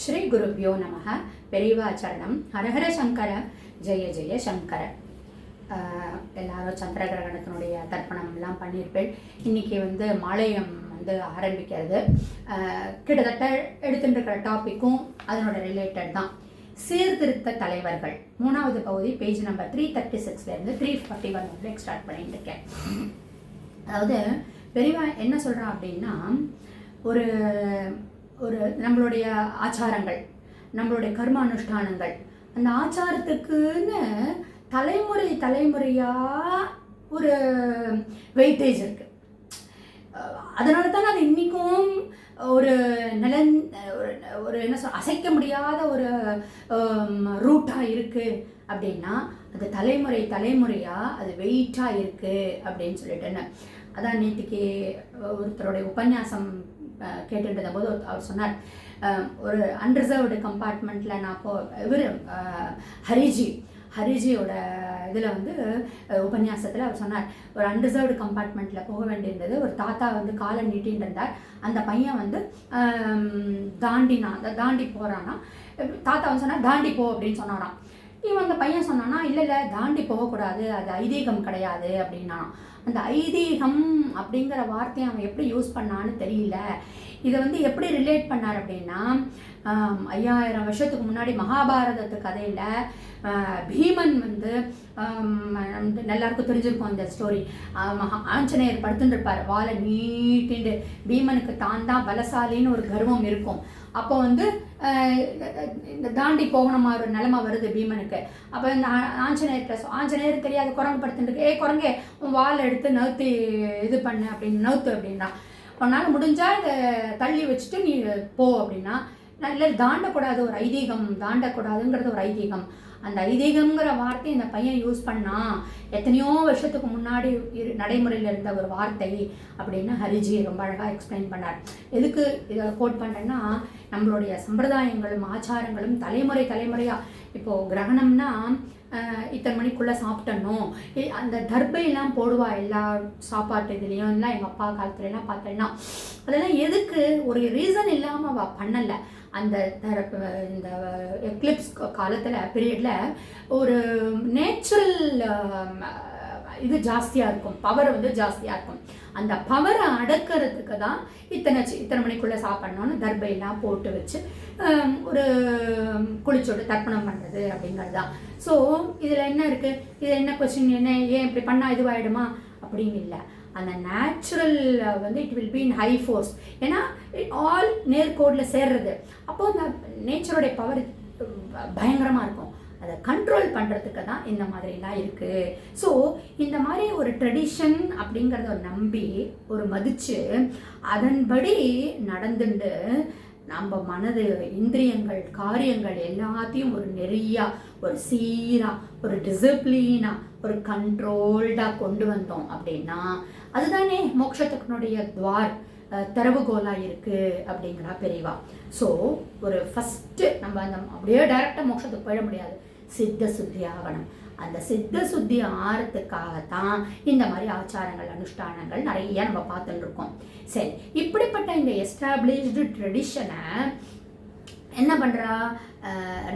ஸ்ரீ குருப்யோ நமக பெரியவாச்சரணம் ஹரஹர சங்கர. ஜெய ஜெய சங்கர. எல்லாரும் சந்திர கிரகணத்தினுடைய தர்ப்பணம் எல்லாம் பண்ணியிருப்பேன் இன்னைக்கு வந்து மாலயம் வந்து ஆரம்பிக்கிறது. கிட்டத்தட்ட எடுத்துட்டு இருக்கிற டாப்பிக்கும் அதனோட ரிலேட்டட் தான். சீர்திருத்த தலைவர்கள். மூணாவது பகுதி பேஜ் நம்பர் த்ரீ தேர்ட்டி சிக்ஸ்லேருந்து த்ரீ ஃபார்ட்டி ஒன் வரைக்கும் ஸ்டார்ட் பண்ணிட்டு இருக்கேன் அதாவது பெரியவா என்ன சொல்கிறான் அப்படின்னா ஒரு ஒரு நம்மளுடைய ஆச்சாரங்கள் நம்மளுடைய கர்ம அனுஷ்டானங்கள் அந்த ஆச்சாரத்துக்குன்னு தலைமுறை தலைமுறையாக ஒரு வெயிட்டேஜ் இருக்குது அதனால தான் அது இன்றைக்கும் ஒரு நலன் ஒரு ஒரு என்ன சொல் அசைக்க முடியாத ஒரு ரூட்டாக இருக்குது அப்படின்னா அது தலைமுறை தலைமுறையாக அது வெயிட்டாக இருக்குது அப்படின்னு சொல்லிட்டுன்னு. அதான் நேற்றுக்கு ஒருத்தருடைய உபன்யாசம் கேட்டுட்டு போது ஒரு- அவர் சொன்னார் ஒரு அன்ரிசர்வ்டு கம்பார்ட்மெண்ட்டில் நான் போ இவர் ஹரிஜி ஹரிஜியோட இதில் வந்து உபன்யாசத்தில் அவர் சொன்னார் ஒரு அன்ரிசர்வ்டு கம்பார்ட்மெண்ட்டில் போக வேண்டியிருந்தது ஒரு தாத்தா வந்து காலை நீட்டின்னு இருந்தார் அந்த பையன் வந்து தாண்டினா அந்த தாண்டி போகிறான்னா தாத்தா வந்து சொன்னார் தாண்டி போ அப்படின்னு சொன்னாராம் இவன் அந்த பையன் சொன்னான்னா இல்லை இல்லை தாண்டி போகக்கூடாது அது ஐதீகம் கிடையாது அப்படின்னா அந்த ஐதீகம் அப்படிங்கிற வார்த்தையை அவன் எப்படி யூஸ் பண்ணான்னு தெரியல. இதை வந்து எப்படி ரிலேட் பண்ணார் அப்படின்னா ஐயாயிரம் வருஷத்துக்கு முன்னாடி மகாபாரதத்து கதையில் பீமன் வந்து வந்து எல்லாருக்கும் தெரிஞ்சிருக்கும் இந்த ஸ்டோரி ஆஞ்சநேயர் படுத்துட்டு இருப்பார் வாழை நீட்டிண்டு பீமனுக்கு தான் தான் பலசாலின்னு ஒரு கர்வம் இருக்கும். அப்போ வந்து இந்த தாண்டி போகணுமா ஒரு நிலமை வருது பீமனுக்கு. அப்போ இந்த ஆஞ்சநேயர் ஆஞ்சநேயர்கிட்ட சொ- ஆஞ்சநேயர் தெரியாது குரங்கு படுத்துட்டு ஏ குரங்கே உன் வால் எடுத்து நவுத்தி இது பண்ணு அப்படின்னு நவுத்து அப்படின்னா. உன்னால் முடிஞ்சால் இதை தள்ளி வச்சுட்டு நீ போ அப்படின்னா. இல்லை தாண்டக்கூடாது ஒரு ஐதீகம். தாண்டக்கூடாதுங்கிறது ஒரு ஐதீகம். அந்த ஐதீகம்ங்கிற வார்த்தை இந்த பையன் யூஸ் பண்ணா எத்தனையோ வருஷத்துக்கு முன்னாடி இரு- நடைமுறையில் இருந்த ஒரு வார்த்தை அப்படின்னு ஹரிஜி ரொம்ப அழகாக எக்ஸ்பிளைன் பண்ணார். எதுக்கு இதை கோட் பண்ணுறேன்னா நம்மளுடைய சம்பிரதாயங்களும் ஆச்சாரங்களும் தலைமுறை தலைமுறையாக இப்போது கிரகணம்னா இத்தனை மணிக்குள்ளே சாப்பிட்டணும். அந்த தர்பையெல்லாம் போடுவா எல்லா சாப்பாட்டு இதுலேயும் எல்லாம் எங்கள் அப்பா காலத்துலலாம் பார்த்தேன்னா அதெல்லாம் எதுக்கு? ஒரு ரீசன் இல்லை அவள் பண்ணலை. அந்த தரப்பு இந்த எக்லிப்ஸ் காலத்தில் பீரியடில் ஒரு நேச்சுரல் இது ஜாஸ்தியாக இருக்கும். பவர் வந்து ஜாஸ்தியாக இருக்கும். அந்த பவரை அடக்கிறதுக்கு தான் இத்தனை இத்தனை மணிக்குள்ளே சாப்பிட்ணுன்னு தர்பையெல்லாம் போட்டு வச்சு ஒரு குளிச்சோடு தர்ப்பணம் பண்ணுறது அப்படிங்கிறது தான். ஸோ இதில் என்ன இருக்குது இதில் என்ன கொஸ்டின் என்ன ஏன் இப்படி பண்ணால் இதுவாகிடுமா அப்படின்னு இல்லை. அந்த நேச்சுரல் வந்து it will be in high force ஏன்னா ஆல் நேர்கோடில் சேர்றது. அப்போது அந்த நேச்சருடைய பவர் பயங்கரமாக இருக்கும். அதை கண்ட்ரோல் பண்ணுறதுக்கு தான் இந்த மாதிரிலாம் இருக்குது ஸோ இந்த மாதிரி ஒரு ட்ரெடிஷன் அப்படிங்கிறத ஒரு நம்பி ஒரு மதித்து அதன்படி நடந்துட்டு நம்ம மனது இந்திரியங்கள் காரியங்கள் எல்லாத்தையும் ஒரு நெறியா ஒரு சீரா ஒரு டிசிப்ளீனா ஒரு கண்ட்ரோல்டாக கொண்டு வந்தோம் அப்படின்னா அதுதானே மோட்சத்துக்குனுடைய துவார் தரவுகோலாக இருக்குது அப்படிங்கிறா பெரியவா. ஸோ ஒரு ஃபஸ்ட்டு நம்ம அந்த அப்படியே டைரெக்டாக மோட்சத்துக்கு போயிட முடியாது. சித்த சுத்தி ஆகணும் அந்த சித்த சுத்தி ஆறதுக்காகத்தான் இந்த மாதிரி ஆச்சாரங்கள் அனுஷ்டானங்கள் நிறைய நம்ம பார்த்துட்டு இருக்கோம் சரி இப்படிப்பட்ட இந்த எஸ்டாப்ளிஷ்டு ட்ரெடிஷனை என்ன பண்ணுறா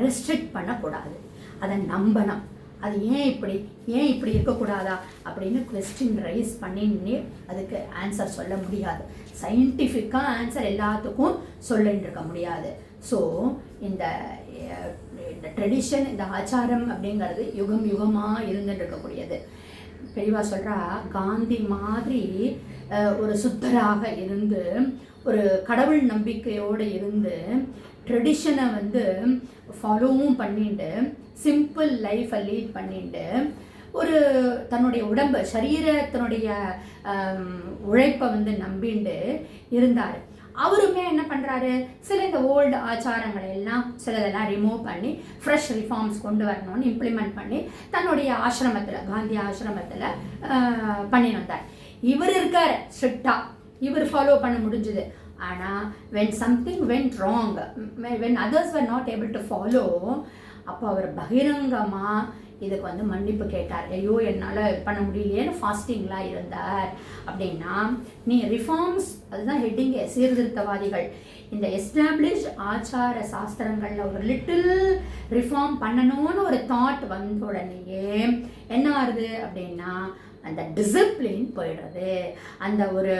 ரெஸ்ட்ரிக்ட் பண்ணக்கூடாது. அதை நம்பணும். அது ஏன் இப்படி ஏன் இப்படி இருக்கக்கூடாதா? அப்படின்னு கொஸ்டின் ரைஸ் பண்ணின்னே அதுக்கு ஆன்சர் சொல்ல முடியாது. சயின்டிஃபிக்காக ஆன்சர் எல்லாத்துக்கும் சொல்லிட்டு இருக்க முடியாது. ஸோ இந்த இந்த ட்ரெடிஷன் இந்த ஆச்சாரம் அப்படிங்கிறது யுகம் யுகமாக இருந்துட்டு இருக்கக்கூடியது பெரியவா சொல்கிறா காந்தி மாதிரி ஒரு சுத்தராக இருந்து ஒரு கடவுள் நம்பிக்கையோடு இருந்து ட்ரெடிஷனை வந்து ஃபாலோவும் பண்ணிட்டு சிம்பிள் லைஃப்பை லீட் பண்ணிட்டு ஒரு தன்னுடைய உடம்பு சரீரத்தினுடைய உழைப்பை வந்து நம்பிண்டு இருந்தார். அவருமே என்ன பண்ணுறாரு சில இந்த ஓல்டு ஆச்சாரங்களை எல்லாம் சிலதெல்லாம் ரிமூவ் பண்ணி ஃப்ரெஷ் ரிஃபார்ம்ஸ் கொண்டு வரணும்னு இம்ப்ளிமெண்ட் பண்ணி தன்னுடைய ஆசிரமத்தில் காந்தி ஆசிரமத்தில் பண்ணி வந்தார். இவர் இருக்கார் ஸ்ட்ரிக்டாக இவர் ஃபாலோ பண்ண முடிஞ்சுது. ஆனால் when something when wrong when others were not able to follow அப்போ அவர் பகிரங்கமாக இதுக்கு வந்து மன்னிப்பு கேட்டார். ஐயோ என்னால் பண்ண முடியலையேன்னு ஃபாஸ்டிங்லாம் இருந்தார். அப்படின்னா நீ ரிஃபார்ம்ஸ் அதுதான் ஹெட்டிங்கே சீர்திருத்தவாதிகள். இந்த எஸ்டாப்ளிஷ் ஆச்சார சாஸ்திரங்களில் ஒரு லிட்டில் ரிஃபார்ம் பண்ணணும்னு ஒரு தாட் வந்த உடனேயே என்ன ஆகுது அப்படின்னா அந்த டிசிப்ளின் போயிடுறது. அந்த ஒரு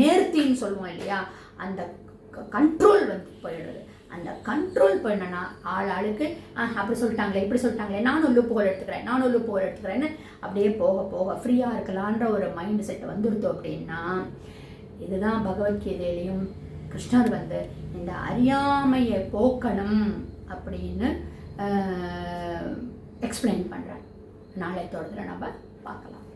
நேர்த்தின்னு சொல்லுவோம் இல்லையா? அந்த கண்ட்ரோல் வந்து போயிடுறது. அந்த கண்ட்ரோல் பண்ணனா ஆள் ஆளுக்கு அப்படி சொல்லிட்டாங்களே இப்படி சொல்லிட்டாங்களே நானும் லுப்புகோல் எடுத்துக்கிறேன் நானும் லுப்புகோல் எடுத்துக்கிறேன்னு அப்படியே போக போக ஃப்ரீயாக இருக்கலான்ற ஒரு மைண்ட் செட் வந்துடுத்தோம் அப்படின்னா இதுதான் பகவத்கீதையிலையும் கிருஷ்ணர் வந்து இந்த அறியாமையை போக்கணும் அப்படின்னு எக்ஸ்பிளைன் பண்ணுறார் நாளை தொடர்ந்து நம்ம பார்க்கலாம்.